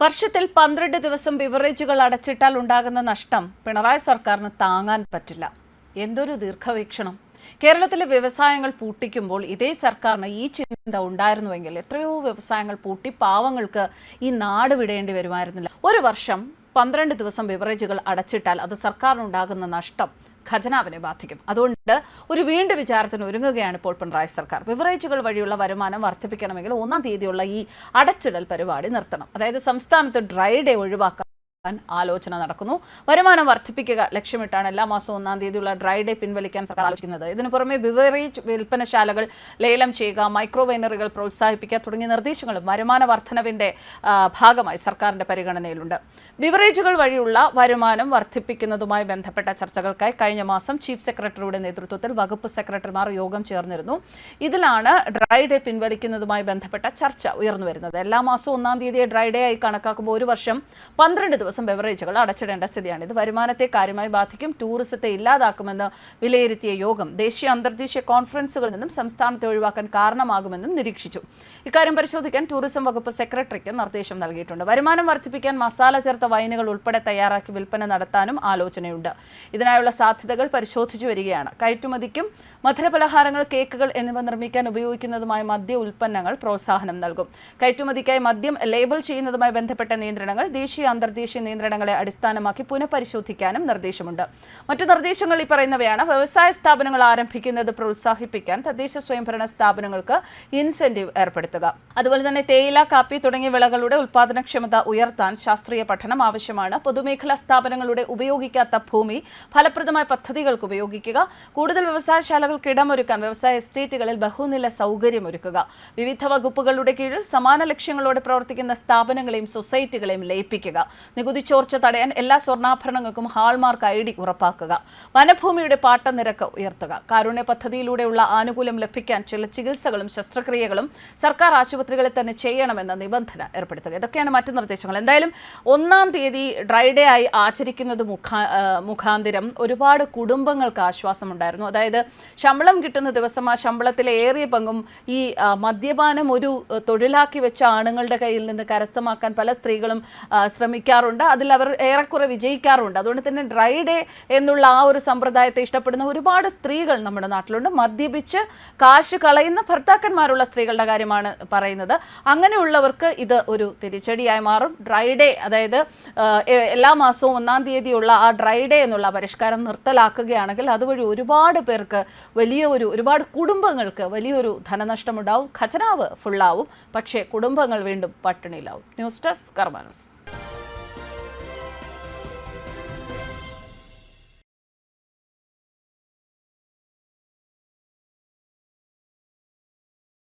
വർഷത്തിൽ പന്ത്രണ്ട് ദിവസം ബിവറേജുകൾ അടച്ചിട്ടാൽ ഉണ്ടാകുന്ന നഷ്ടം പിണറായി സർക്കാരിന് താങ്ങാൻ പറ്റില്ല. എന്തൊരു ദീർഘവീക്ഷണം. കേരളത്തിലെ വ്യവസായങ്ങൾ പൂട്ടിക്കുമ്പോൾ ഇതേ സർക്കാരിന് ഈ ചിന്ത ഉണ്ടായിരുന്നുവെങ്കിൽ എത്രയോ വ്യവസായങ്ങൾ പൂട്ടി പാവങ്ങൾക്ക് ഈ നാട് വിടേണ്ടി വരുമായിരുന്നില്ല. ഒരു വർഷം പന്ത്രണ്ട് ദിവസം ബിവറേജുകൾ അടച്ചിട്ടാൽ അത് സർക്കാരിനുണ്ടാകുന്ന നഷ്ടം ഖജനാവിനെ ബാധിക്കും. അതുകൊണ്ട് ഒരു വീണ്ടും വിചാരത്തിന് ഒരുങ്ങുകയാണ് ഇപ്പോൾ പിണറായി സർക്കാർ. ബിവറേജുകൾ വഴിയുള്ള വരുമാനം വർദ്ധിപ്പിക്കണമെങ്കിൽ ഒന്നാം തീയതിയുള്ള ഈ അടച്ചിടൽ പരിപാടി നിർത്തണം. അതായത് സംസ്ഥാനത്ത് ഡ്രൈ ഡേ ഒഴിവാക്കാൻ ആലോചന നടക്കുന്നു. വരുമാനം വർദ്ധിപ്പിക്കുക ലക്ഷ്യമിട്ടാണ് എല്ലാ മാസവും ഒന്നാം തീയതിയുള്ള ഡ്രൈ ഡേ പിൻവലിക്കാൻ സർക്കാർ ആലോചിക്കുന്നത്. ഇതിനു പുറമെ ബിവറേജ് വിൽപ്പനശാലകൾ ലേലം ചെയ്യുക മൈക്രോവൈനറുകൾ പ്രോത്സാഹിപ്പിക്കുക തുടങ്ങിയ നിർദ്ദേശങ്ങളും വരുമാന വർധനവിന്റെ ഭാഗമായി സർക്കാരിന്റെ പരിഗണനയിലുണ്ട്. ബിവറേജുകൾ വഴിയുള്ള വരുമാനം വർദ്ധിപ്പിക്കുന്നതുമായി ബന്ധപ്പെട്ട ചർച്ചകൾക്കായി കഴിഞ്ഞ മാസം ചീഫ് സെക്രട്ടറിയുടെ നേതൃത്വത്തിൽ വകുപ്പ് സെക്രട്ടറിമാർ യോഗം ചേർന്നിരുന്നു. ഇതിലാണ് ഡ്രൈ ഡേ പിൻവലിക്കുന്നതുമായി ബന്ധപ്പെട്ട ചർച്ച ഉയർന്നു വരുന്നത്. എല്ലാ മാസവും ഒന്നാം തീയതിയെ ഡ്രൈ ഡേ ആയി കണക്കാക്കുമ്പോൾ ഒരു വർഷം പന്ത്രണ്ട് ദിവസം ബെവറേജുകൾ അടച്ചിടേണ്ട സ്ഥിതിയാണ്. ഇത് വരുമാനത്തെ കാര്യമായി ബാധിക്കും ടൂറിസത്തെ ഇല്ലാതാക്കുമെന്ന് വിലയിരുത്തിയ യോഗം ദേശീയ അന്തർദേശീയ കോൺഫറൻസുകളിൽ നിന്നും സംസ്ഥാനത്തെ ഒഴിവാക്കാൻ കാരണമാകുമെന്നും നിരീക്ഷിച്ചു. ഇക്കാര്യം പരിശോധിക്കാൻ ടൂറിസം വകുപ്പ് സെക്രട്ടറിക്ക് നിർദ്ദേശം നൽകിയിട്ടുണ്ട്. വരുമാനം വർദ്ധിപ്പിക്കാൻ മസാല ചേർത്ത വൈനുകൾ ഉൾപ്പെടെ തയ്യാറാക്കി വിൽപ്പന നടത്താനും ആലോചനയുണ്ട്. ഇതിനായുള്ള സാധ്യതകൾ പരിശോധിച്ചു വരികയാണ്. കയറ്റുമതിക്കും മധുരപലഹാരങ്ങൾ കേക്കുകൾ എന്നിവ നിർമ്മിക്കാൻ ഉപയോഗിക്കുന്നതുമായ മദ്യ ഉൽപ്പന്നങ്ങൾ പ്രോത്സാഹനം നൽകും. കയറ്റുമതിക്കായി മദ്യം ലേബൽ ചെയ്യുന്നതുമായി ബന്ധപ്പെട്ട നിയന്ത്രണങ്ങൾ ദേശീയ അന്തർദേശീയ നിയന്ത്രണങ്ങളെ അടിസ്ഥാനമാക്കി പുനഃപരിശോധിക്കാനും നിർദ്ദേശമുണ്ട്. മറ്റു നിർദ്ദേശങ്ങൾ ഈ പറയുന്നവയാണ്. വ്യവസായ സ്ഥാപനങ്ങൾ ആരംഭിക്കുന്നത് പ്രോത്സാഹിപ്പിക്കാൻ തദ്ദേശ സ്വയംഭരണ സ്ഥാപനങ്ങൾക്ക് ഇൻസെന്റീവ് ഏർപ്പെടുത്തുക. അതുപോലെ തന്നെ തേയില കാപ്പി തുടങ്ങിയ വിളകളുടെ ഉൽപാദനക്ഷമത ഉയർത്താൻ ശാസ്ത്രീയ പഠനം ആവശ്യമാണ്. പൊതുമേഖലാ സ്ഥാപനങ്ങളുടെ ഉപയോഗിക്കാത്ത ഭൂമി ഫലപ്രദമായ പദ്ധതികൾക്ക് ഉപയോഗിക്കുക. കൂടുതൽ വ്യവസായശാലകൾക്ക് ഇടമൊരുക്കാൻ വ്യവസായ എസ്റ്റേറ്റുകളിൽ ബഹുനില സൗകര്യമൊരുക്കുക വിവിധ വകുപ്പുകളുടെ കീഴിൽ സമാന ലക്ഷ്യങ്ങളോടെ പ്രവർത്തിക്കുന്ന സ്ഥാപനങ്ങളെയും സൊസൈറ്റികളെയും ലയിപ്പിക്കുക. നികുതി ചോർച്ച തടയാൻ എല്ലാ സ്വർണാഭരണങ്ങൾക്കും ഹാൾമാർക്ക് ഐ ഡി ഉറപ്പാക്കുക. വനഭൂമിയുടെ പാട്ട നിരക്ക് ഉയർത്തുക. കാരുണ്യ പദ്ധതിയിലൂടെയുള്ള ആനുകൂല്യം ലഭിക്കാൻ ചില ചികിത്സകളും ശസ്ത്രക്രിയകളും സർക്കാർ ആശുപത്രികളിൽ തന്നെ ചെയ്യണമെന്ന നിബന്ധന ഏർപ്പെടുത്തുക. ഇതൊക്കെയാണ് മറ്റു നിർദ്ദേശങ്ങൾ. എന്തായാലും ഒന്നാം തീയതി ഡ്രൈഡേ ആയി ആചരിക്കുന്നത് മുഖാ മുഖാന്തിരം ഒരുപാട് കുടുംബങ്ങൾക്ക് ആശ്വാസമുണ്ടായിരുന്നു. അതായത് ശമ്പളം കിട്ടുന്ന ദിവസം ആ ശമ്പളത്തിലെ ഏറിയ പങ്കും ഈ മദ്യപാനം ഒരു തൊഴിലാക്കി വെച്ച ആണുങ്ങളുടെ കയ്യിൽ നിന്ന് കരസ്ഥമാക്കാൻ പല സ്ത്രീകളും ആ, ശ്രമിക്കാറുണ്ട് അതിൽ അവർ ഏറെക്കുറെ വിജയിക്കാറുണ്ട്. അതുകൊണ്ട് തന്നെ ഡ്രൈ ഡേ എന്നുള്ള ആ ഒരു സമ്പ്രദായത്തെ ഇഷ്ടപ്പെടുന്ന ഒരുപാട് സ്ത്രീകൾ നമ്മുടെ നാട്ടിലുണ്ട്. മദ്യപിച്ച് കാശ് കളയുന്ന ഭർത്താക്കന്മാരുള്ള സ്ത്രീകളുടെ കാര്യമാണ് പറയുന്നത്. അങ്ങനെയുള്ളവർക്ക് ഇത് ഒരു തിരിച്ചടിയായി മാറും. ഡ്രൈ ഡേ അതായത് എല്ലാ മാസവും ഒന്നാം തീയതിയുള്ള ആ ഡ്രൈ ഡേ എന്നുള്ള പരിഷ്കാരം നിർത്തലാക്കുകയാണെങ്കിൽ അതുവഴി ഒരുപാട് പേർക്ക് വലിയ ഒരു ഒരുപാട് കുടുംബങ്ങൾക്ക് വലിയൊരു ധനനഷ്ടമുണ്ടാവും. ഖജനാവ് ഫുള്ളാവും പക്ഷേ കുടുംബങ്ങൾ വീണ്ടും പട്ടിണിയിലാവും. News desk കർമാനസ്